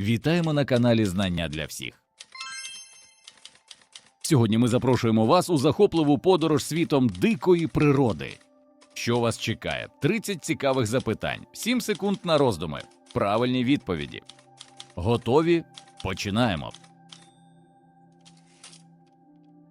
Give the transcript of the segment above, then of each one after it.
Вітаємо на каналі Знання для всіх. Сьогодні ми запрошуємо вас у захопливу подорож світом дикої природи. Що вас чекає? 30 цікавих запитань, 7 секунд на роздуми, правильні відповіді. Готові? Починаємо.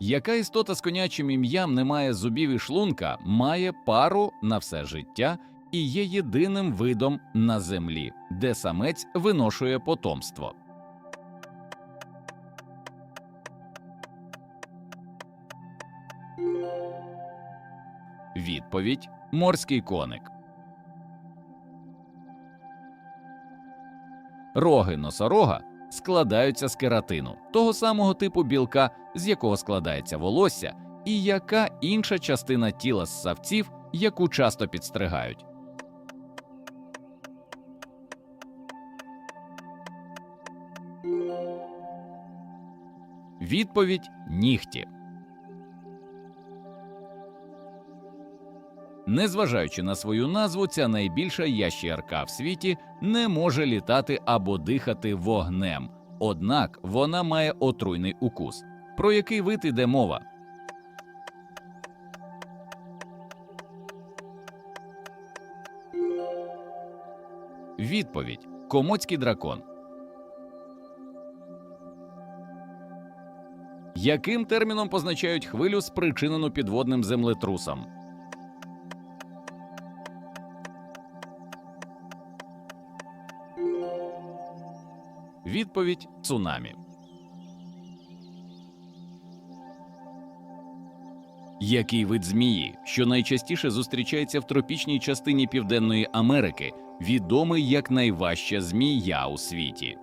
Яка істота з конячим ім'ям не має зубів і шлунка, має пару на все життя і є єдиним видом на землі, де самець виношує потомство. Відповідь морський коник. Роги носорога складаються з кератину, того самого типу білка, з якого складається волосся, і яка інша частина тіла ссавців, яку часто підстригають. Відповідь нігті. Незважаючи на свою назву, ця найбільша ящірка в світі не може літати або дихати вогнем. Однак вона має отруйний укус. Про який вид іде мова? Відповідь Комоцький дракон. Яким терміном позначають хвилю, спричинену підводним землетрусом? Відповідь цунамі. Який вид змії, що найчастіше зустрічається в тропічній частині Південної Америки, відомий як найважча змія у світі?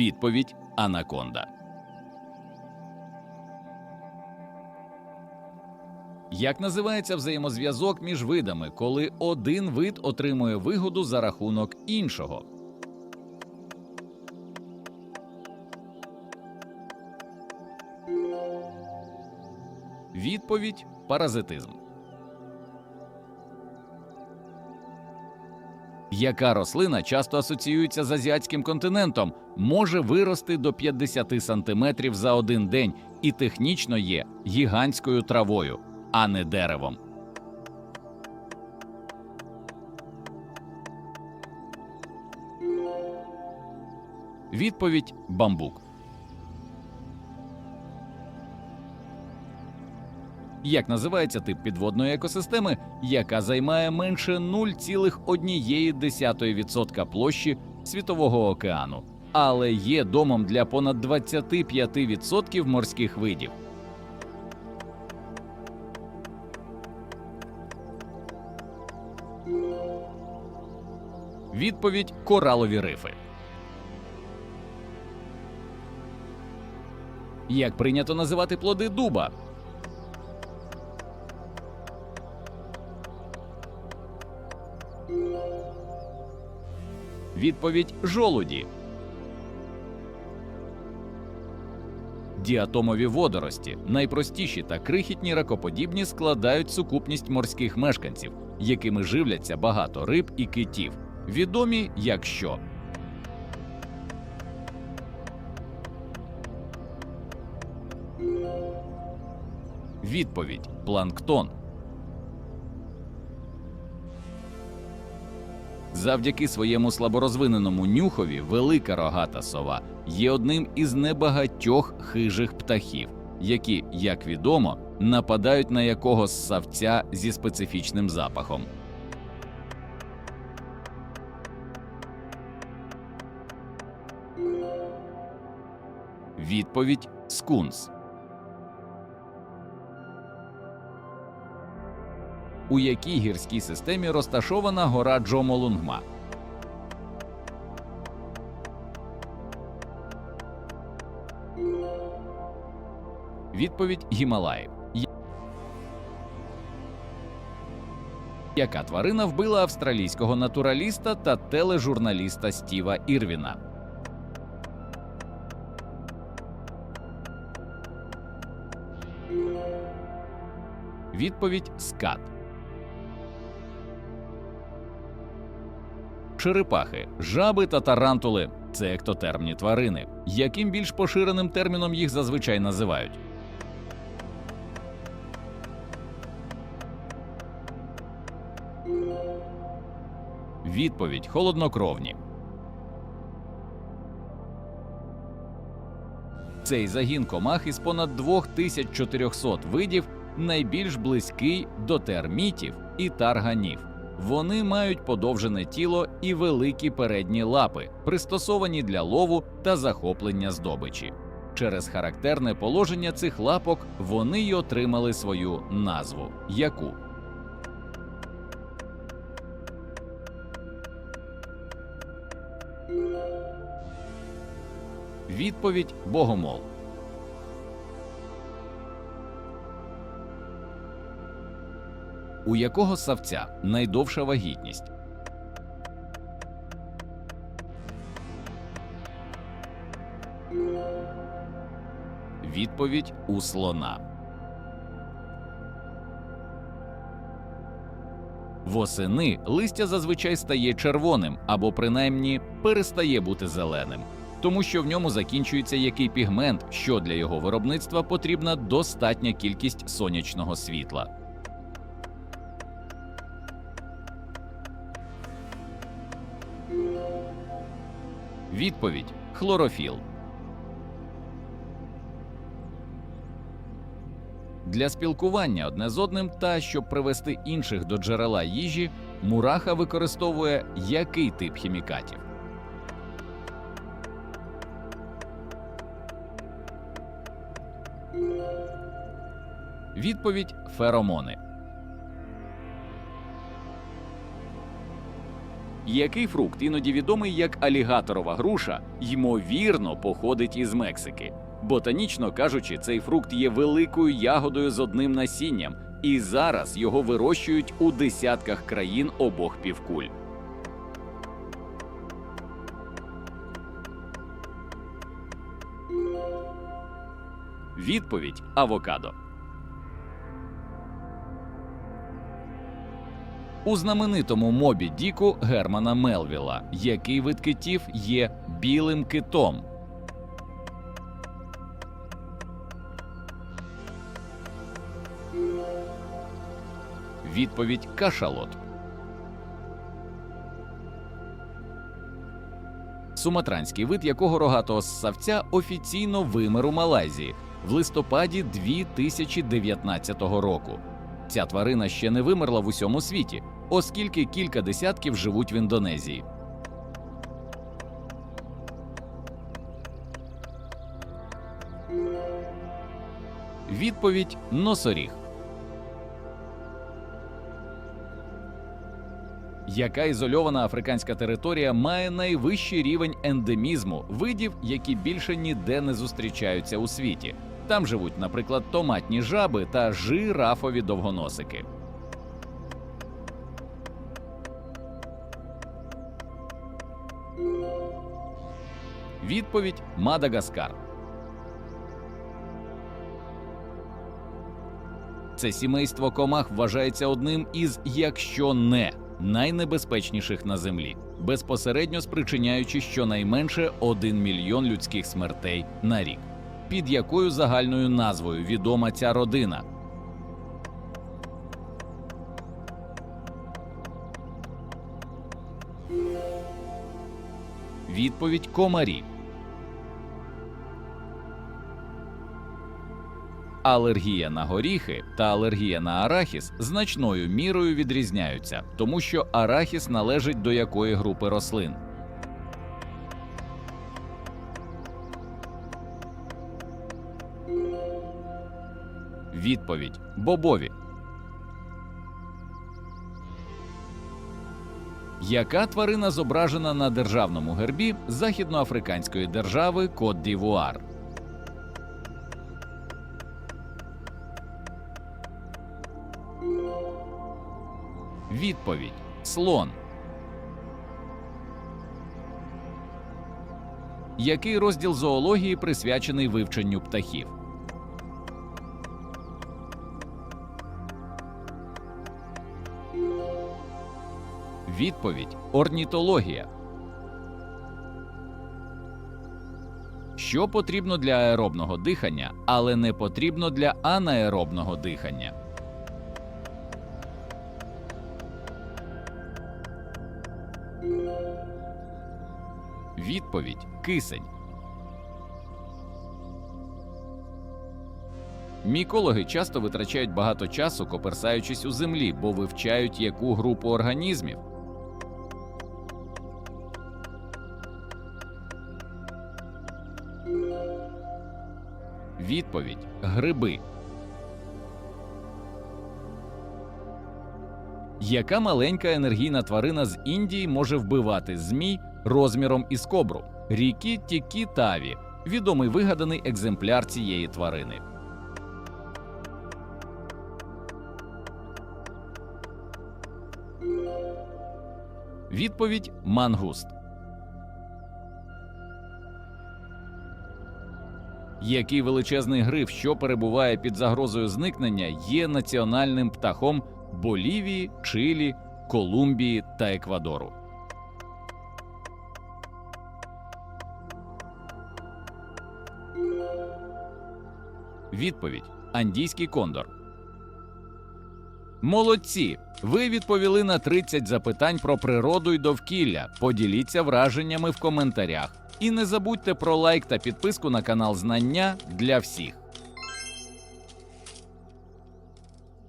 Відповідь Анаконда. Як називається взаємозв'язок між видами, коли один вид отримує вигоду за рахунок іншого? Відповідь паразитизм. Яка рослина часто асоціюється з азіатським континентом, може вирости до 50 сантиметрів за один день і технічно є гігантською травою, а не деревом. Відповідь бамбук. Як називається тип підводної екосистеми, яка займає менше 0,1% площі світового океану, але є домом для понад 25% морських видів? Відповідь коралові рифи. Як прийнято називати плоди дуба? Відповідь жолуді. Діатомові водорості, найпростіші та крихітні ракоподібні, складають сукупність морських мешканців, якими живляться багато риб і китів, відомі як що. Відповідь планктон. Завдяки своєму слаборозвиненому нюхові велика рогата сова є одним із небагатьох хижих птахів, які, як відомо, нападають на якогось савця зі специфічним запахом. Відповідь скунс. У якій гірській системі розташована гора Джомолунгма? Відповідь Гімалаї. Я- Яка тварина вбила австралійського натураліста та тележурналіста Стіва Ірвіна? Відповідь скат. Черепахи, жаби та тарантули це ектотермні тварини. Яким більш поширеним терміном їх зазвичай називають? Відповідь холоднокровні. Цей загін комах із понад 2400 видів найбільш близький до термітів і тарганів. Вони мають подовжене тіло і великі передні лапи, пристосовані для лову та захоплення здобичі. Через характерне положення цих лапок вони й отримали свою назву яку. Відповідь Богомол. У якого савця найдовша вагітність? Відповідь у слона. Восени листя зазвичай стає червоним або принаймні перестає бути зеленим, тому що в ньому закінчується який пігмент, що для його виробництва потрібна достатня кількість сонячного світла. Відповідь хлорофіл. Для спілкування одне з одним та щоб привести інших до джерела їжі, мураха використовує який тип хімікатів? Відповідь феромони. Який фрукт, іноді відомий як алігаторова груша, ймовірно походить із Мексики. Ботанічно кажучи, цей фрукт є великою ягодою з одним насінням, і зараз його вирощують у десятках країн обох півкуль. Відповідь авокадо. У знаменитому мобі Діку Германа Мелвіла, який вид китів є білим китом. Відповідь кашалот. Суматранський вид якого рогатого ссавця офіційно вимер у Малайзії в листопаді 2019 року. Ця тварина ще не вимерла в усьому світі, оскільки кілька десятків живуть в Індонезії. Відповідь носоріг. Яка ізольована африканська територія має найвищий рівень ендемізму видів, які більше ніде не зустрічаються у світі. Там живуть, наприклад, томатні жаби та жирафові довгоносики. Відповідь Мадагаскар. Це сімейство комах вважається одним із, якщо не найнебезпечніших на землі, безпосередньо спричиняючи щонайменше 1 мільйон людських смертей на рік. Під якою загальною назвою відома ця родина? Відповідь комарі. Алергія на горіхи та алергія на арахіс значною мірою відрізняються, тому що арахіс належить до якої групи рослин. Відповідь бобові. Яка тварина зображена на державному гербі західноафриканської держави Кот Дівуар? Відповідь слон. Який розділ зоології присвячений вивченню птахів? Відповідь орнітологія. Що потрібно для аеробного дихання, але не потрібно для анаеробного дихання? Відповідь кисень. Мікологи часто витрачають багато часу, коперсаючись у землі, бо вивчають яку групу організмів. Відповідь гриби. Яка маленька енергійна тварина з Індії може вбивати змій розміром із кобру? Рікі Тікі Таві відомий вигаданий екземпляр цієї тварини. Відповідь мангуст. Який величезний гриф, що перебуває під загрозою зникнення, є національним птахом Болівії, Чилі, Колумбії та Еквадору. Відповідь Андійський кондор. Молодці! Ви відповіли на 30 запитань про природу й довкілля. Поділіться враженнями в коментарях. І не забудьте про лайк та підписку на канал Знання для всіх.